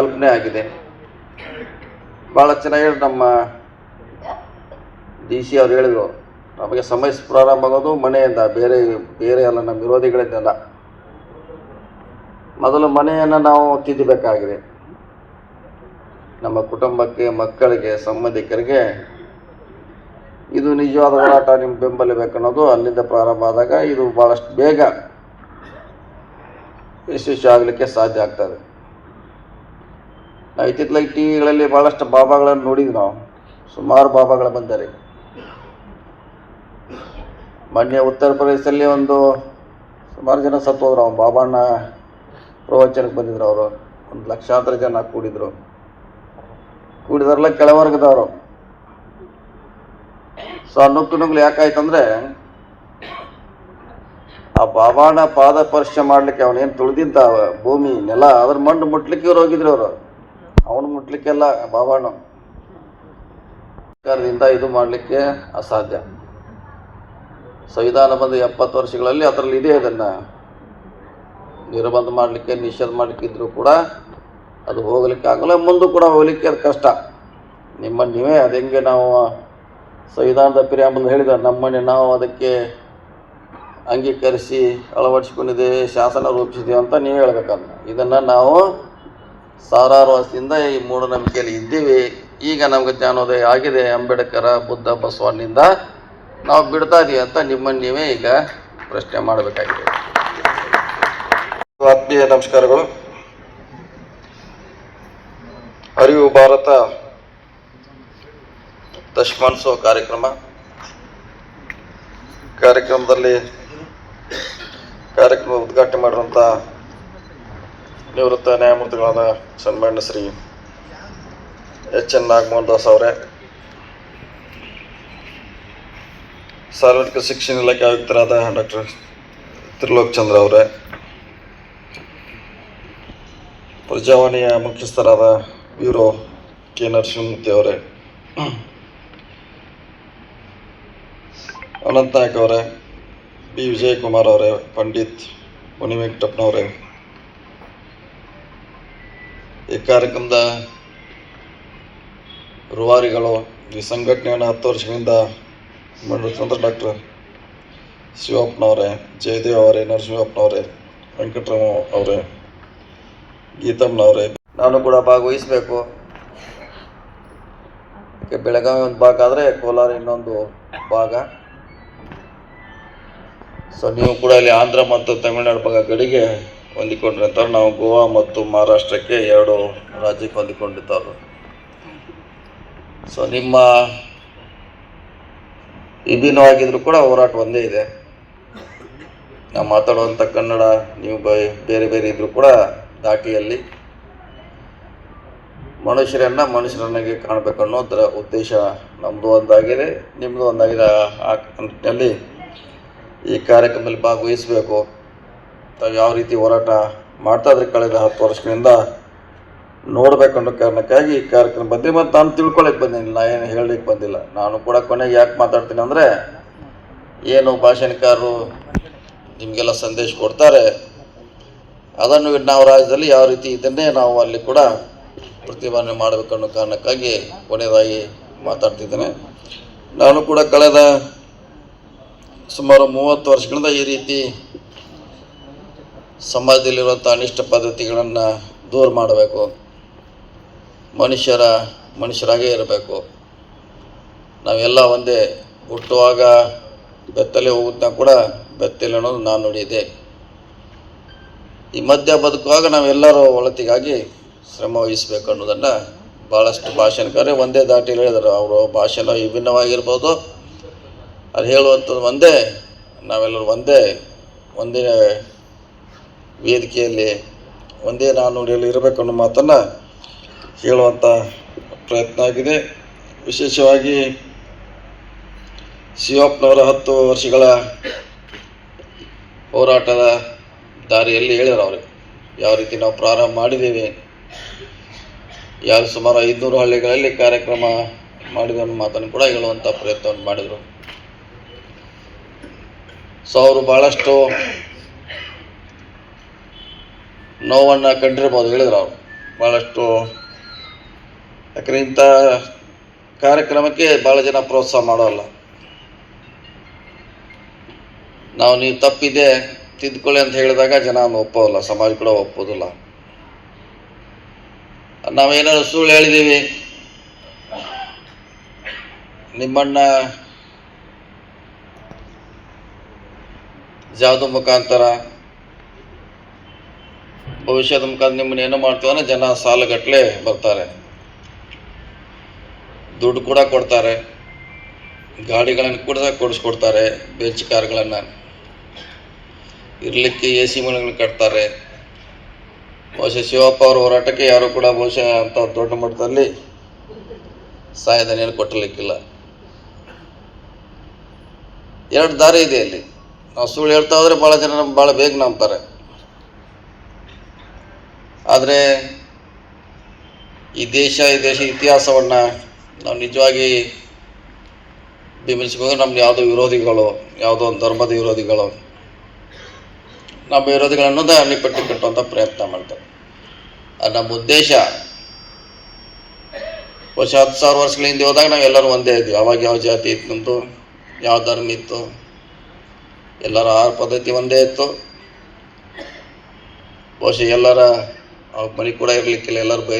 ಕಲ್ಪನೆ ಆಗಿದೆ. ಭಾಳ ಚೆನ್ನಾಗಿ ಹೇಳಿ ನಮ್ಮ ಡಿ ಸಿ ಅವ್ರು ಹೇಳಿದರು, ನಮಗೆ ಸಮಯ ಪ್ರಾರಂಭ ಆಗೋದು ಮನೆಯಿಂದ, ಬೇರೆ ಬೇರೆ ಅಲ್ಲ ನಮ್ಮ ವಿರೋಧಿಗಳಿಂದಲ್ಲ ಮೊದಲು ಮನೆಯನ್ನು ನಾವು ತಿದ್ದಬೇಕಾಗಿದೆ. ನಮ್ಮ ಕುಟುಂಬಕ್ಕೆ, ಮಕ್ಕಳಿಗೆ, ಸಂಬಂಧಿಕರಿಗೆ ಇದು ನಿಜವಾದ ಹೋರಾಟ ನಿಮ್ಮ ಬೆಂಬಲ ಬೇಕನ್ನೋದು ಅಲ್ಲಿಂದ ಪ್ರಾರಂಭ ಆದಾಗ ಇದು ಭಾಳಷ್ಟು ಬೇಗ ಯಶಸ್ವಿ ಆಗಲಿಕ್ಕೆ ಸಾಧ್ಯ ಆಗ್ತದೆ. ಇತ್ತಿತ್ತಲಾಗಿ ಟಿ ವಿಗಳಲ್ಲಿ ಭಾಳಷ್ಟು ಬಾಬಾಗಳನ್ನು ನೋಡಿದ್ವಿ ನಾವು. ಸುಮಾರು ಬಾಬಾಗಳು ಬಂದರೆ ಮೊನ್ನೆ ಉತ್ತರ ಪ್ರದೇಶದಲ್ಲಿ ಒಂದು ಸುಮಾರು ಜನ ಸತ್ತು ಹೋದ್ರು. ಅವ್ನು ಬಾಬಾನ ಪ್ರವಚನಕ್ಕೆ ಬಂದಿದ್ರು ಅವರು. ಒಂದು ಲಕ್ಷಾಂತರ ಜನ ಕೂಡಿದ್ರು. ಕೂಡಿದ್ರಲ್ಲ ಕೆಳವರ್ಗದವರು. ಸೊ ನುಗ್ಗು ನುಗ್ಲು ಯಾಕಾಯ್ತಂದ್ರೆ, ಆ ಬಾಬಾನ ಪಾದ ಸ್ಪರ್ಶ ಮಾಡ್ಲಿಕ್ಕೆ ಅವನೇನು ತುಳಿದಿದ್ದ ಭೂಮಿ, ನೆಲ, ಅದ್ರ ಮಣ್ಣು ಮುಟ್ಲಿಕ್ಕೆ ಇವ್ರು ಹೋಗಿದ್ರು ಅವರು. ಮುಟ್ಲಿಕ್ಕೆಲ್ಲ ಬಾಬಾಣ ಸರ್ಕಾರದಿಂದ ಇದು ಮಾಡಲಿಕ್ಕೆ ಅಸಾಧ್ಯ. ಸಂವಿಧಾನ ಬಂದ ಎಪ್ಪತ್ತು ವರ್ಷಗಳಲ್ಲಿ ಅದರಲ್ಲಿ ಇದೆ ಅದನ್ನು. ನಿರ್ಬಂಧ ಮಾಡಲಿಕ್ಕೆ, ನಿಷೇಧ ಮಾಡಲಿಕ್ಕೆ ಇದ್ರೂ ಕೂಡ ಅದು ಹೋಗಲಿಕ್ಕೆ ಆಗಲ್ಲ, ಮುಂದೆ ಕೂಡ ಹೋಗಲಿಕ್ಕೆ ಅದು ಕಷ್ಟ. ನಿಮ್ಮ ನೀವೇ ಅದು ಹೆಂಗೆ ನಾವು ಸಂವಿಧಾನದ ಪಿರಿಯಾಮಲ್ ಹೇಳಿದ, ನಮ್ಮನ್ನೇ ನಾವು ಅದಕ್ಕೆ ಅಂಗೀಕರಿಸಿ ಅಳವಡಿಸಿಕೊಂಡಿದ್ದೇವೆ ಶಾಸನ ರೂಪಿಸಿದ್ದೇವೆ ಅಂತ ನೀವು ಹೇಳ್ಬೇಕಂತ ಇದನ್ನು ನಾವು ಸಾವಿರಾರು ವರ್ಷದಿಂದ ಈ ಮೂಢನಂಬಿಕೆಯಲ್ಲಿ ಇದ್ದೀವಿ. ಈಗ ನಮಗೆ ಜ್ಞಾನೋದಯ ಆಗಿದೆ. ಅಂಬೇಡ್ಕರ, ಬುದ್ಧ ಬಸವಣ್ಣಿಂದ ನಾವು ಬಿಡ್ತಾ ಇದೀವಿ ಅಂತ ನಿಮ್ಮನ್ನು ನೀವೇ ಈಗ ಪ್ರಶ್ನೆ ಮಾಡಬೇಕಾಗಿದೆ. ಆತ್ಮೀಯ ನಮಸ್ಕಾರಗಳು. ಅರಿವು ಭಾರತ ದಶಮಾನೋತ್ಸವ ಕಾರ್ಯಕ್ರಮ. ಕಾರ್ಯಕ್ರಮದಲ್ಲಿ ಕಾರ್ಯಕ್ರಮ ಉದ್ಘಾಟನೆ ಮಾಡಿರುವಂಥ ನಿವೃತ್ತ ನ್ಯಾಯಮೂರ್ತಿಗಳಾದ ಸನ್ಮಾನ್ಯ ಶ್ರೀ ಎಚ್ ಎನ್ ನಾಗಮೋಹನ್ ದಾಸ್ ಅವರೇ, ಸಾರ್ವಜನಿಕ ಶಿಕ್ಷಣ ಇಲಾಖೆ ಆಯುಕ್ತರಾದ ಡಾಕ್ಟರ್ ತ್ರಿಲೋಕ್ ಚಂದ್ರ ಅವರೇ, ಪ್ರಜಾವಾಣಿಯ ಮುಖ್ಯಸ್ಥರಾದ ಬ್ಯೂರೋ ಕೆ. ನರಸಿಂಹಮೂರ್ತಿ ಅವರೇ ಅನಂತ್ ನಾಯಕ್ ಅವರೇ, ಬಿ. ವಿಜಯಕುಮಾರ್ ಅವರೇ, ಪಂಡಿತ್ ಮುನಿವೆಂಕಟಪ್ಪನವರೇ ಈ ಕಾರ್ಯಕ್ರಮದ ರೂವಾರಿಗಳು, ಈ ಸಂಘಟನೆಯನ್ನು ಹತ್ತು ವರ್ಷಗಳಿಂದ ಮಾಡಿರ್ತಂಥ ಡಾಕ್ಟರ್ ಶಿವಪ್ಪನವರೇ, ಜಯದೇವ್ ಅವರೇ, ನರಸಿಂಹಪ್ಪನವರೇ, ವೆಂಕಟರಾಮ ಅವರೇ, ಗೀತಮ್ಮನವರೇ. ನಾನು ಕೂಡ ಭಾಗವಹಿಸಬೇಕು. ಬೆಳಗಾವಿ ಒಂದು ಭಾಗ ಆದರೆ ಕೋಲಾರ ಇನ್ನೊಂದು ಭಾಗ. ಸೊ ನೀವು ಕೂಡ ಇಲ್ಲಿ ಆಂಧ್ರ ಮತ್ತು ತಮಿಳುನಾಡು ಭಾಗ ಗಡಿಗೆ ಹೊಂದಿಕೊಂಡಿರ್ತಾರೆ ನಾವು ಗೋವಾ ಮತ್ತು ಮಹಾರಾಷ್ಟ್ರಕ್ಕೆ ಎರಡು ರಾಜ್ಯಕ್ಕೆ ಹೊಂದಿಕೊಂಡಿದ್ದಾರೆ ಸೊ ನಿಮ್ಮ ವಿಭಿನ್ನವಾಗಿದ್ರು ಕೂಡ ಹೋರಾಟ ಒಂದೇ ಇದೆ. ನಾವು ಮಾತಾಡುವಂಥ ಕನ್ನಡ, ನೀವು ಬೇರೆ ಬೇರೆ ಇದ್ರೂ ಕೂಡ ದಾಟಿಯಲ್ಲಿ ಮನುಷ್ಯರನ್ನ ಮನುಷ್ಯರನ್ನಾಗಿ ಕಾಣಬೇಕು ಅನ್ನೋದರ ಉದ್ದೇಶ ನಮ್ಮದು ಒಂದಾಗಿದೆ ನಿಮ್ಮದು ಒಂದಾಗಿದೆ. ಆ ನಿಟ್ಟಿನಲ್ಲಿ ಈ ಕಾರ್ಯಕ್ರಮದಲ್ಲಿ ಭಾಗವಹಿಸಬೇಕು. ತಾವು ಯಾವ ರೀತಿ ಹೋರಾಟ ಮಾಡ್ತಾ ಇದ್ರೆ ಕಳೆದ ಹತ್ತು ವರ್ಷಗಳಿಂದ ನೋಡಬೇಕನ್ನೋ ಕಾರಣಕ್ಕಾಗಿ ಈ ಕಾರ್ಯಕ್ರಮ ಬಂದೆ ಮತ್ತು ನಾನು ತಿಳ್ಕೊಳಕ್ಕೆ ಬಂದಿಲ್ಲ, ನಾ ಏನು ಹೇಳಲಿಕ್ಕೆ ಬಂದಿಲ್ಲ. ನಾನು ಕೂಡ ಕೊನೆಗೆ ಯಾಕೆ ಮಾತಾಡ್ತೀನಿ ಅಂದರೆ, ಏನು ಭಾಷಣಕಾರರು ನಿಮಗೆಲ್ಲ ಸಂದೇಶ ಕೊಡ್ತಾರೆ. ಅದನ್ನು ನಾವು ರಾಜ್ಯದಲ್ಲಿ ಯಾವ ರೀತಿ ಇದನ್ನೇ ನಾವು ಅಲ್ಲಿ ಕೂಡ ಪ್ರತಿಭಟನೆ ಮಾಡಬೇಕು ಅನ್ನೋ ಕಾರಣಕ್ಕಾಗಿ ಕೊನೆಯದಾಗಿ ಮಾತಾಡ್ತಿದ್ದೇನೆ. ನಾನು ಕೂಡ ಕಳೆದ ಸುಮಾರು ಮೂವತ್ತು ವರ್ಷಗಳಿಂದ ಈ ರೀತಿ ಸಮಾಜದಲ್ಲಿರುವಂಥ ಅನಿಷ್ಟ ಪದ್ಧತಿಗಳನ್ನು ದೂರ ಮಾಡಬೇಕು. ಮನುಷ್ಯರ ಮನುಷ್ಯರಾಗೇ ಇರಬೇಕು. ನಾವೆಲ್ಲ ಒಂದೇ ಹುಟ್ಟುವಾಗ ಬೆತ್ತಲೆ ಹೋಗುತ್ತಾ ಕೂಡ ಬೆತ್ತಲೆ ಅನ್ನೋದು ನಾನು ನುಡಿಯಿದೆ ಈ ಮಧ್ಯ ಬದುಕುವಾಗ ನಾವೆಲ್ಲರೂ ಒಳತಿಗಾಗಿ ಶ್ರಮ ವಹಿಸಬೇಕು ಅನ್ನೋದನ್ನು ಭಾಳಷ್ಟು ಭಾಷಣಕಾರೇ ಒಂದೇ ದಾಟಿಲಿ ಹೇಳಿದರು. ಅವರು ಭಾಷಣ ವಿಭಿನ್ನವಾಗಿರ್ಬೋದು. ಅದು ಹೇಳುವಂಥದ್ದು ಒಂದೇ. ನಾವೆಲ್ಲರೂ ಒಂದೇ ಒಂದೇ ವೇದಿಕೆಯಲ್ಲಿ ಒಂದೇ ನಾಣ್ಣುಡಿಯಲ್ಲಿ ಇರಬೇಕು ಅನ್ನೋ ಮಾತನ್ನು ಹೇಳುವಂಥ ಪ್ರಯತ್ನ ಆಗಿದೆ. ವಿಶೇಷವಾಗಿ ಶಿವಪ್ಪನವರ ಹತ್ತು ವರ್ಷಗಳ ಹೋರಾಟದ ದಾರಿಯಲ್ಲಿ ಹೇಳಿದ್ರು ಅವರು, ಯಾವ ರೀತಿ ನಾವು ಪ್ರಾರಂಭ ಮಾಡಿದ್ದೀವಿ. ಯಾರು ಸುಮಾರು ಐದುನೂರು ಹಳ್ಳಿಗಳಲ್ಲಿ ಕಾರ್ಯಕ್ರಮ ಮಾಡಿದ ಮಾತನ್ನು ಕೂಡ ಹೇಳುವಂಥ ಪ್ರಯತ್ನವನ್ನು ಮಾಡಿದರು. ಸೊ ಅವರು ಭಾಳಷ್ಟು ನೋವನ್ನು ಕಂಡಿರ್ಬೋದು, ಹೇಳಿದ್ರು ಅವರು. ಭಾಳಷ್ಟು ಯಾಕಂದರೆ ಇಂಥ ಕಾರ್ಯಕ್ರಮಕ್ಕೆ ಭಾಳ ಜನ ಪ್ರೋತ್ಸಾಹ ಮಾಡೋಲ್ಲ. ನಾವು ನೀವು ತಪ್ಪಿದೆ, ತಿದ್ಕೊಳ್ಳಿ ಅಂತ ಹೇಳಿದಾಗ ಜನ ಒಪ್ಪೋಲ್ಲ, ಸಮಾಜ ಕೂಡ ಒಪ್ಪೋದಿಲ್ಲ. ನಾವೇನಾದ್ರು ಸುಳ್ಳು ಹೇಳಿದ್ದೀವಿ. ನಿಮ್ಮಣ್ಣ ಜಾದು ಮುಖಾಂತರ ಭವಿಷ್ಯದ ಮುಖಾಂತರ ನಿಮ್ಮನ್ನ ಏನೋ ಅಂದ್ರೆ ಜನ ಸಾಲಗಟ್ಟಲೆ ಬರ್ತಾರೆ. ದುಡ್ಡು ಕೂಡ ಕೊಡ್ತಾರೆ. ಗಾಡಿಗಳನ್ನು ಕೂಡ ಕೊಡಿಸ್ಕೊಡ್ತಾರೆ ಬೆಂಚ್ ಕಾರ್ಗಳನ್ನು. ಇರಲಿಕ್ಕೆ ಎ ಸಿ ಮನೆಗಳನ್ನ ಕಟ್ತಾರೆ. ಬಹುಶಃ ಶಿವಪ್ಪ ಅವರ ಹೋರಾಟಕ್ಕೆ ಯಾರು ಕೂಡ ಬಹುಶಃ ಅಂತ ದೊಡ್ಡ ಮಟ್ಟದಲ್ಲಿ ಸಹಾಯಧನ ಕೊಟ್ಟಲಿಕ್ಕಿಲ್ಲ ಎರಡು ದಾರಿ ಇದೆ ಅಲ್ಲಿ ನಾವು ಸುಳ್ಳು ಹೇಳ್ತಾ ಹೋದ್ರೆ ಭಾಳ ಜನ ಭಾಳ ಬೇಗ ನಂಬ್ತಾರೆ. ಆದರೆ ಈ ದೇಶ ಈ ದೇಶ ಇತಿಹಾಸವನ್ನು ನಾವು ನಿಜವಾಗಿ ಬಿಂಬಿಸಬೇಕು ನಮ್ಮ ಯಾವುದೋ ವಿರೋಧಿಗಳು, ಯಾವುದೋ ಒಂದು ಧರ್ಮದ ವಿರೋಧಿಗಳು, ನಮ್ಮ ವಿರೋಧಿಗಳನ್ನು ಅನ್ನಿಪಟ್ಟಿ ಕಟ್ಟುವಂಥ ಪ್ರಯತ್ನ ಮಾಡ್ತಾರೆ. ಅದು ನಮ್ಮ ಉದ್ದೇಶ. ವರ್ಷ ಹತ್ತು ಸಾವಿರ ವರ್ಷಗಳ ಹಿಂದೆ ಹೋದಾಗ ನಾವು ಎಲ್ಲರೂ ಒಂದೇ ಇದ್ವಿ. ಅವಾಗ ಯಾವ ಜಾತಿ ಇತ್ತು ಯಾವ ಧರ್ಮ ಇತ್ತು, ಎಲ್ಲರ ಆಹಾರ ಪದ್ಧತಿ ಒಂದೇ ಇತ್ತು. ಬಹುಶಃ ಎಲ್ಲರ ಅವ್ರ ಮನಿ ಕೂಡ ಇರ್ಲಿಕ್ಕಿಲ್ಲ ಎಲ್ಲರೂ ಬೈ